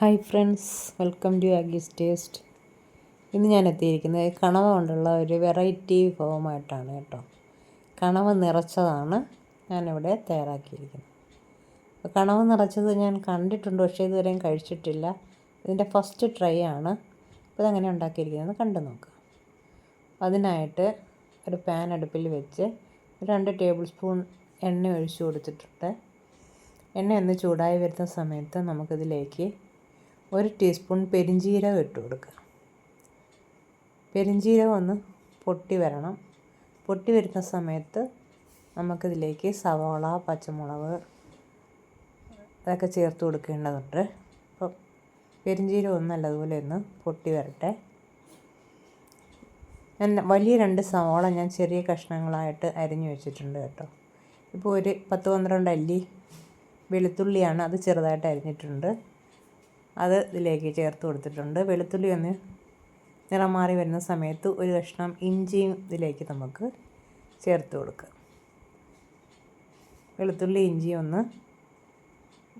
Hi friends welcome to ആഗീസ് taste ഇന്ന് ഞാൻ എത്തിയിരിക്കുന്നത് കണവ കൊണ്ടുള്ള ഒരു വെറൈറ്റി വിഭവമായിട്ടാണ് കേട്ടോ. കണവ നിറച്ചതാണ് ഞാനിവിടെ തയ്യാറാക്കിയിരിക്കുന്നത്. അപ്പോൾ കണവ നിറച്ചത് ഞാൻ കണ്ടിട്ടുണ്ട് പക്ഷേ ഇതുവരെയും കഴിച്ചിട്ടില്ല. ഇതിന്റെ ഫസ്റ്റ് ട്രൈ ആണ് അപ്പോൾ ഇതങ്ങനെ ഉണ്ടാക്കിയിരിക്കുന്നത് കണ്ടു നോക്കാം. അതിനായിട്ട് ഒരു പാൻ അടുപ്പിൽ വെച്ച് രണ്ട് ടേബിൾ സ്പൂൺ എണ്ണ ഒഴിച്ചു കൊടുത്തിട്ടുണ്ട്. എണ്ണ ഒന്ന് ചൂടായി വരുന്ന സമയത്ത് നമുക്കിതിലേക്ക് ഒരു ടീസ്പൂൺ പെരിഞ്ജീരകം ഇട്ട് കൊടുക്കുക. പെരിഞ്ജീരകം ഒന്ന് പൊട്ടി വരണം. പൊട്ടി വരുന്ന സമയത്ത് നമുക്കിതിലേക്ക് സവാള പച്ചമുളക് അതൊക്കെ ചേർത്ത് കൊടുക്കേണ്ടതുണ്ട്. അപ്പോൾ പെരിഞ്ചീരം ഒന്ന് നല്ലതുപോലെ ഒന്ന് പൊട്ടി വരട്ടെ. ഞാൻ വലിയ രണ്ട് സവാള ഞാൻ ചെറിയ കഷ്ണങ്ങളായിട്ട് അരിഞ്ഞു വെച്ചിട്ടുണ്ട് കേട്ടോ. ഇപ്പോൾ ഒരു പത്ത് പന്ത്രണ്ട് അല്ലി വെളുത്തുള്ളിയാണ് അത് ചെറുതായിട്ട് അരിഞ്ഞിട്ടുണ്ട്. അത് ഇതിലേക്ക് ചേർത്ത് കൊടുത്തിട്ടുണ്ട്. വെളുത്തുള്ളി ഒന്ന് നിറം മാറി വരുന്ന സമയത്ത് ഒരു കഷ്ണം ഇഞ്ചിയും ഇതിലേക്ക് നമുക്ക് ചേർത്ത് കൊടുക്കുക വെളുത്തുള്ളി ഇഞ്ചി ഒന്ന്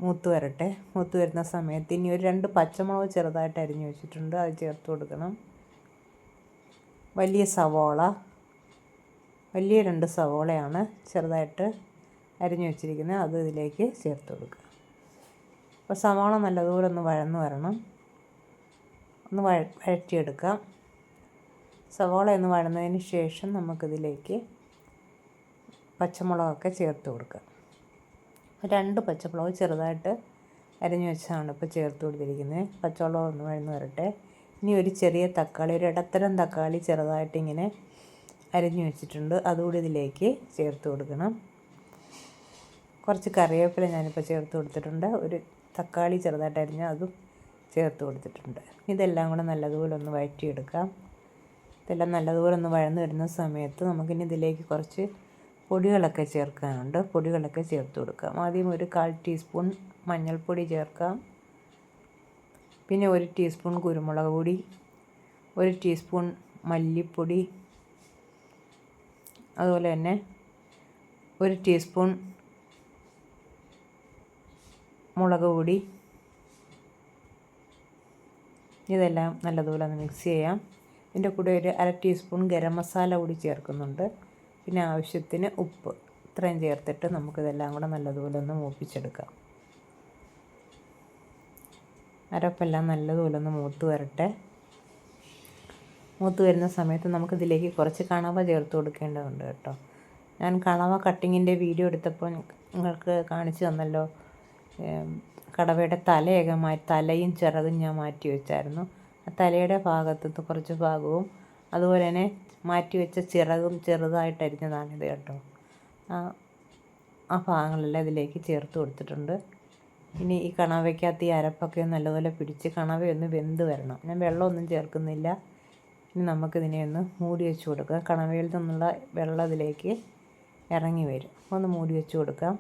മൂത്ത് വരട്ടെ. മൂത്ത് വരുന്ന സമയത്ത് ഇനി ഒരു രണ്ട് പച്ചമുളക് ചെറുതായിട്ട് അരിഞ്ഞു വെച്ചിട്ടുണ്ട്. അത് ചേർത്ത് കൊടുക്കണം. വലിയ സവോള. വലിയ രണ്ട് സവോളയാണ് ചെറുതായിട്ട് അരിഞ്ഞു വെച്ചിരിക്കുന്നത്. അത് ഇതിലേക്ക് ചേർത്ത് കൊടുക്കുക അപ്പോൾ സവാള നല്ലതുപോലെ ഒന്ന് വഴന്ന് വരണം. ഒന്ന് വഴ വഴറ്റിയെടുക്കാം സവാള ഒന്ന് വഴന്നതിന് ശേഷം നമുക്കിതിലേക്ക് പച്ചമുളകൊക്കെ ചേർത്ത് കൊടുക്കാം രണ്ട് പച്ചമുളക് ചെറുതായിട്ട് അരിഞ്ഞു വെച്ചാണ് ഇപ്പോൾ ചേർത്ത് കൊടുത്തിരിക്കുന്നത്. പച്ചമുളക് ഒന്ന് വഴന്ന് വരട്ടെ. ഇനി ഒരു ചെറിയ തക്കാളി ഒരു ഇടത്തരം തക്കാളി ചെറുതായിട്ട് ഇങ്ങനെ അരിഞ്ഞു വെച്ചിട്ടുണ്ട്. അതുകൂടി ഇതിലേക്ക് ചേർത്ത് കൊടുക്കണം. കുറച്ച് കറിവേപ്പില ഞാനിപ്പോൾ ചേർത്ത് കൊടുത്തിട്ടുണ്ട്. ഒരു തക്കാളി ചെറുതായിട്ട് അരിഞ്ഞ് അതും ചേർത്ത് കൊടുത്തിട്ടുണ്ട്. ഇതെല്ലാം കൂടെ നല്ലതുപോലെ ഒന്ന് വഴറ്റിയെടുക്കാം. ഇതെല്ലാം നല്ലതുപോലെ ഒന്ന് വഴന്ന് വരുന്ന സമയത്ത് നമുക്കിനി ഇതിലേക്ക് കുറച്ച് പൊടികളൊക്കെ ചേർക്കാനുണ്ട്. പൊടികളൊക്കെ ചേർത്ത് കൊടുക്കാം. ആദ്യം ഒരു കാൽ ടീസ്പൂൺ മഞ്ഞൾപ്പൊടി ചേർക്കാം. പിന്നെ ഒരു ടീസ്പൂൺ കുരുമുളക് പൊടി ഒരു ടീസ്പൂൺ മല്ലിപ്പൊടി അതുപോലെ തന്നെ ഒരു ടീസ്പൂൺ മുളക് പൊടി. ഇതെല്ലാം നല്ലതുപോലെ ഒന്ന് മിക്സ് ചെയ്യാം. ഇതിന്റെ കൂടെ ഒരു അര ടീസ്പൂൺ ഗരം മസാല കൂടി ചേർക്കുന്നുണ്ട്. പിന്നെ ആവശ്യത്തിന് ഉപ്പ് ഇത്രയും ചേർത്തിട്ട് നമുക്കിതെല്ലാം കൂടെ നല്ലതുപോലെ ഒന്ന് മൂപ്പിച്ചെടുക്കാം. അരപ്പെല്ലാം നല്ലതുപോലെ ഒന്ന് മൂത്ത് വരട്ടെ. മൂത്ത് വരുന്ന സമയത്ത് നമുക്കിതിലേക്ക് കുറച്ച് കണവ ചേർത്ത് കൊടുക്കേണ്ടതുണ്ട് കേട്ടോ. ഞാൻ കണവ കട്ടിങ്ങിന്റെ വീഡിയോ എടുത്തപ്പോൾ നിങ്ങൾക്ക് കാണിച്ചു തന്നല്ലോ. കടവയുടെ തലയൊക്കെ മാറ്റി തലയും ചെറുതും ഞാൻ മാറ്റി വെച്ചായിരുന്നു. ആ തലയുടെ ഭാഗത്തുനിന്ന് കുറച്ച് ഭാഗവും അതുപോലെ തന്നെ മാറ്റി വെച്ച ചിറകും ചെറുതായിട്ട് അരിഞ്ഞതാണിത് കേട്ടോ. ആ ആ ഭാഗങ്ങളെല്ലാം ഇതിലേക്ക് ചേർത്ത് കൊടുത്തിട്ടുണ്ട്. ഇനി ഈ കണവയ്ക്കകത്ത് ഈ അരപ്പൊക്കെ നല്ലപോലെ പിടിച്ച് കണവയൊന്ന് വെന്ത് വരണം. ഞാൻ വെള്ളമൊന്നും ചേർക്കുന്നില്ല. ഇനി നമുക്കിതിനെ ഒന്ന് മൂടി വെച്ച് കൊടുക്കാം. കണവയിൽ നിന്നുള്ള വെള്ളം ഇതിലേക്ക് ഇറങ്ങി വരും. ഒന്ന് മൂടി വെച്ച് കൊടുക്കാം.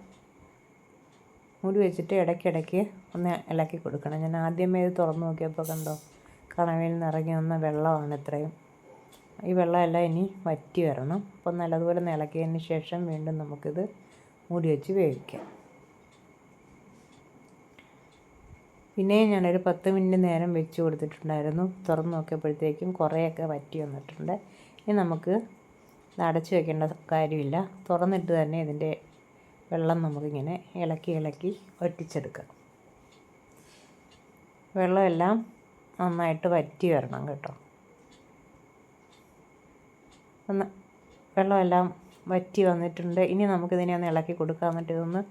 മൂടി വെച്ചിട്ട് ഇടയ്ക്കിടയ്ക്ക് ഒന്ന് ഇളക്കി കൊടുക്കണം. ഞാൻ ആദ്യമേ ഇത് തുറന്ന് നോക്കിയപ്പോൾ കണ്ടോ കണവയിൽ നിന്ന് ഇറങ്ങി വന്ന വെള്ളമാണ് ഇത്രയും. ഈ വെള്ളമെല്ലാം ഇനി വറ്റി വരണം. അപ്പോൾ നല്ലതുപോലെ ഇളക്കിയതിന് ശേഷം വീണ്ടും നമുക്കിത് മൂടി വെച്ച് വേവിക്കാം. പിന്നെ ഞാനൊരു പത്ത് മിനിറ്റ് നേരം വെച്ച് കൊടുത്തിട്ടുണ്ടായിരുന്നു. തുറന്ന് നോക്കിയപ്പോഴത്തേക്കും കുറേയൊക്കെ വറ്റി വന്നിട്ടുണ്ട്. ഇനി നമുക്ക് അടച്ചു വെക്കേണ്ട കാര്യമില്ല. തുറന്നിട്ട് തന്നെ ഇതിന്റെ വെള്ളം നമുക്കിങ്ങനെ ഇളക്കി ഇളക്കി വറ്റിച്ചെടുക്കാം. വെള്ളമെല്ലാം നന്നായിട്ട് വറ്റി വരണം കേട്ടോ. ഒന്ന് വെള്ളമെല്ലാം വറ്റി വന്നിട്ടുണ്ട്. ഇനി നമുക്കിതിനെ ഒന്ന് ഇളക്കി കൊടുക്കാൻ എന്നിട്ട് ഇതൊന്ന്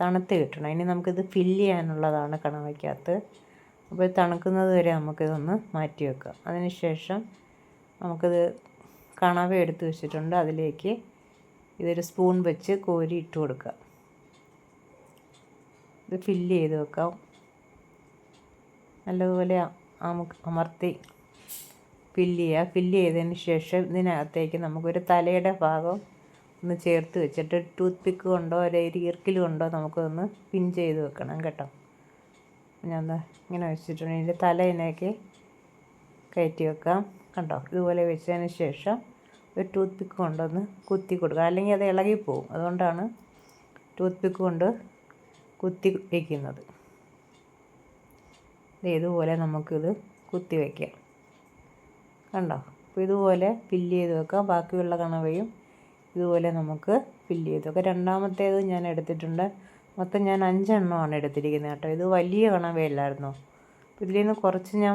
തണുത്ത് കിട്ടണം. ഇനി നമുക്കിത് ഫില്ല് ചെയ്യാനുള്ളതാണ് കണവയ്ക്കകത്ത്. അപ്പോൾ തണുക്കുന്നത് വരെ നമുക്കിതൊന്ന് മാറ്റി വെക്കാം. അതിന് ശേഷം നമുക്കിത് കണവ എടുത്ത് വെച്ചിട്ടുണ്ട്. അതിലേക്ക് ഇതൊരു സ്പൂൺ വെച്ച് കോരി ഇട്ട് കൊടുക്കുക. ഇത് ഫില്ല് ചെയ്ത് വെക്കാം. നല്ലതുപോലെ അമർത്തി ഫില്ല് ചെയ്യുക. ഫില്ല് ചെയ്തതിന് ശേഷം ഇതിനകത്തേക്ക് നമുക്കൊരു തലയുടെ ഭാഗം ഒന്ന് ചേർത്ത് വെച്ചിട്ട് ടൂത്ത് പിക്ക് കൊണ്ടോ ഒരു ഈർക്കിൽ കൊണ്ടോ നമുക്കൊന്ന് പിൻ ചെയ്ത് വെക്കണം കേട്ടോ. ഞാൻ ഇങ്ങനെ വെച്ചിട്ടുണ്ട്. ഇതിന്റെ തലേനൊക്കെ കയറ്റി വെക്കാം. കണ്ടോ? ഇതുപോലെ വെച്ചതിന് ശേഷം ഒരു ടൂത്ത് പിക്ക് കൊണ്ടൊന്ന് കുത്തി കൊടുക്കുക. അല്ലെങ്കിൽ അത് ഇളകിപ്പോവും അതുകൊണ്ടാണ് ടൂത്ത് പിക്ക് കൊണ്ട് കുത്തി വയ്ക്കുന്നത് ഇതുപോലെ നമുക്കിത് കുത്തി വയ്ക്കാം കണ്ടോ? അപ്പോൾ ഇതുപോലെ ഫില്ല് ചെയ്ത് വെക്കാം. ബാക്കിയുള്ള കണവയും ഇതുപോലെ നമുക്ക് ഫില്ല് ചെയ്ത് വെക്കാം. രണ്ടാമത്തേത് ഞാൻ എടുത്തിട്ടുണ്ട്. മൊത്തം ഞാൻ അഞ്ചെണ്ണമാണ് എടുത്തിരിക്കുന്നത് കേട്ടോ. ഇത് വലിയ കണവയല്ലായിരുന്നോ? ഇതിൽ നിന്ന് കുറച്ച് ഞാൻ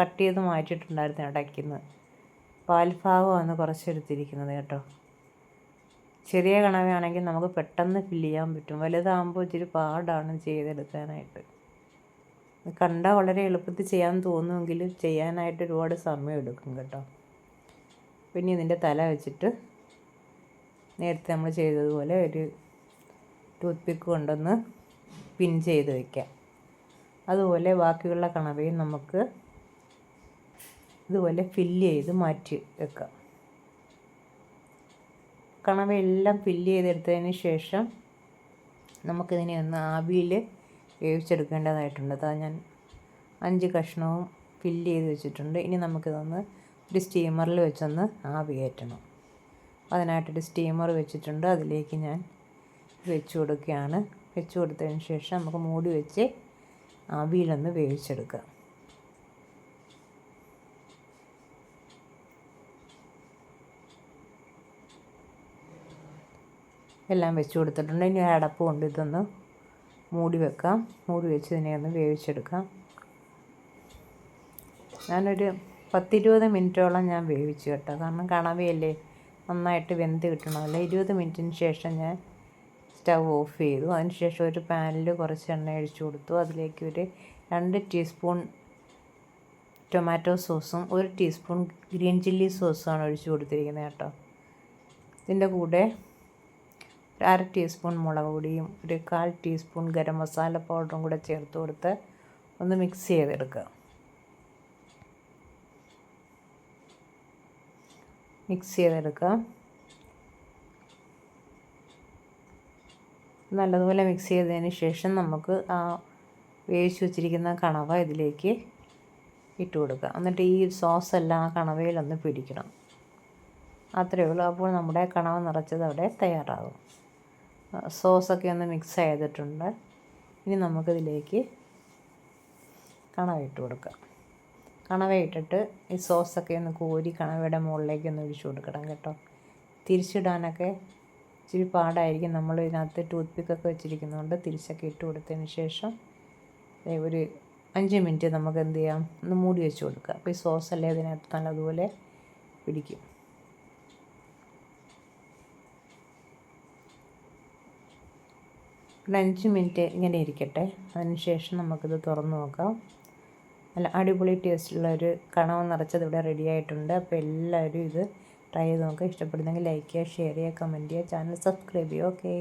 കട്ട് ചെയ്ത് മാറ്റിയിട്ടുണ്ടായിരുന്നു ഇടയ്ക്കുന്ന്. പാൽഭാഗമാണ് കുറച്ചെടുത്തിരിക്കുന്നത് കേട്ടോ. ചെറിയ കണവയാണെങ്കിൽ നമുക്ക് പെട്ടെന്ന് ഫില്ല് ചെയ്യാൻ പറ്റും. വലുതാകുമ്പോൾ ഇച്ചിരി പാടാണ് ചെയ്തെടുക്കാനായിട്ട്. കണ്ടാൽ വളരെ എളുപ്പത്തിൽ ചെയ്യാൻ തോന്നുമെങ്കിലും ചെയ്യാനായിട്ട് ഒരുപാട് സമയം എടുക്കും കേട്ടോ. പിന്നെ ഇതിന്റെ തല വെച്ചിട്ട് നേരത്തെ നമ്മൾ ചെയ്തതുപോലെ ഒരു ടൂത്ത് പിക്ക് കൊണ്ടൊന്ന് പിൻ ചെയ്ത് വയ്ക്കാം അതുപോലെ ബാക്കിയുള്ള കണവയും നമുക്ക് ഇതുപോലെ ഫില്ല് ചെയ്ത് മാറ്റി വെക്കുക. കണവയെല്ലാം ഫില്ല് ചെയ്തെടുത്തതിന് ശേഷം നമുക്കിതിനെ ഒന്ന് ആവിയിൽ വേവിച്ചെടുക്കേണ്ടതായിട്ടുണ്ട്. അതാ ഞാൻ അഞ്ച് കഷ്ണവും ഫില്ല് ചെയ്ത് വെച്ചിട്ടുണ്ട്. ഇനി നമുക്കിതൊന്ന് ഒരു സ്റ്റീമറിൽ വെച്ചൊന്ന് ആവി കയറ്റണം. അതിനായിട്ടൊരു സ്റ്റീമർ വെച്ചിട്ടുണ്ട്. അതിലേക്ക് ഞാൻ വെച്ച് കൊടുക്കുകയാണ്. വെച്ച് കൊടുത്തതിന് ശേഷം നമുക്ക് മൂടി വെച്ച് ആവിയിലൊന്ന് വേവിച്ചെടുക്കാം എല്ലാം വെച്ച് കൊടുത്തിട്ടുണ്ട്. ഇനി അടപ്പ് കൊണ്ട് ഇതൊന്ന് മൂടി വെക്കാം. മൂടി വെച്ച് ഇതിനെ ഒന്ന് വേവിച്ചെടുക്കാം. ഞാനൊരു പത്തിരുപത് മിനിറ്റോളം ഞാൻ വേവിച്ചു കേട്ടോ. കാരണം കണവയല്ലേ നന്നായിട്ട് വെന്ത് കിട്ടണമല്ലോ. ഇരുപത് മിനിറ്റിന് ശേഷം ഞാൻ സ്റ്റവ് ഓഫ് ചെയ്തു. അതിന് ശേഷം ഒരു പാനിൽ കുറച്ച് എണ്ണ ഒഴിച്ചു കൊടുത്തു. അതിലേക്ക് ഒരു രണ്ട് ടീസ്പൂൺ ടൊമാറ്റോ സോസും ഒരു ടീസ്പൂൺ ഗ്രീൻ ചില്ലി സോസുമാണ് ഒഴിച്ചു കൊടുത്തിരിക്കുന്നത് കേട്ടോ. ഇതിന്റെ കൂടെ ഒരു അര ടീസ്പൂൺ മുളക് പൊടിയും ഒരു കാൽ ടീസ്പൂൺ ഗരം മസാല പൗഡറും കൂടെ ചേർത്ത് കൊടുത്ത് ഒന്ന് മിക്സ് ചെയ്തെടുക്കുക. മിക്സ് ചെയ്തെടുക്കുക. നല്ലതുപോലെ മിക്സ് ചെയ്തതിന് ശേഷം നമുക്ക് ആ വേവിച്ച് വെച്ചിരിക്കുന്ന കണവ ഇതിലേക്ക് ഇട്ട് കൊടുക്കുക. എന്നിട്ട് ഈ സോസ് എല്ലാം ആ കണവയിലൊന്ന് പിടിക്കണം. അത്രയേ ഉള്ളൂ. അപ്പോൾ നമ്മുടെ കണവ നിറച്ചത് അവിടെ തയ്യാറാകും. സോസൊക്കെ ഒന്ന് മിക്സ് ചെയ്തിട്ടുണ്ട് ഇനി നമുക്കിതിലേക്ക് കണവ ഇട്ട് കൊടുക്കാം. കണവ ഇട്ടിട്ട് ഈ സോസൊക്കെ ഒന്ന് കോരി കണവയുടെ മുകളിലേക്ക് ഒന്ന് ഒഴിച്ചു കൊടുക്കണം കേട്ടോ. തിരിച്ചിടാനൊക്കെ ഇച്ചിരി പാടായിരിക്കും. നമ്മൾ ഇതിനകത്ത് ടൂത്ത് പിക്കൊക്കെ വെച്ചിരിക്കുന്നതുകൊണ്ട് തിരിച്ചൊക്കെ ഇട്ട് കൊടുത്തതിന് ശേഷം ഒരു അഞ്ച് മിനിറ്റ് നമുക്ക് എന്ത് ചെയ്യാം? ഒന്ന് മൂടി വെച്ച് കൊടുക്കുക അപ്പോൾ ഈ സോസല്ലേ ഇതിനകത്ത് നല്ലതുപോലെ പിടിക്കും. ഒരു അഞ്ച് മിനിറ്റ് ഇങ്ങനെ ഇരിക്കട്ടെ. അതിനുശേഷം നമുക്കിത് തുറന്ന് നോക്കാം. നല്ല അടിപൊളി ടേസ്റ്റുള്ള ഒരു കണവ നിറച്ചത് ഇവിടെ റെഡി ആയിട്ടുണ്ട്. അപ്പോൾ എല്ലാവരും ഇത് ട്രൈ ചെയ്ത് നോക്കുക ഇഷ്ടപ്പെടുന്നെങ്കിൽ ലൈക്ക് ചെയ്യുക ഷെയർ ചെയ്യുക കമന്റ് ചെയ്യുക. ചാനൽ സബ്സ്ക്രൈബ് ചെയ്യുക ഓക്കെ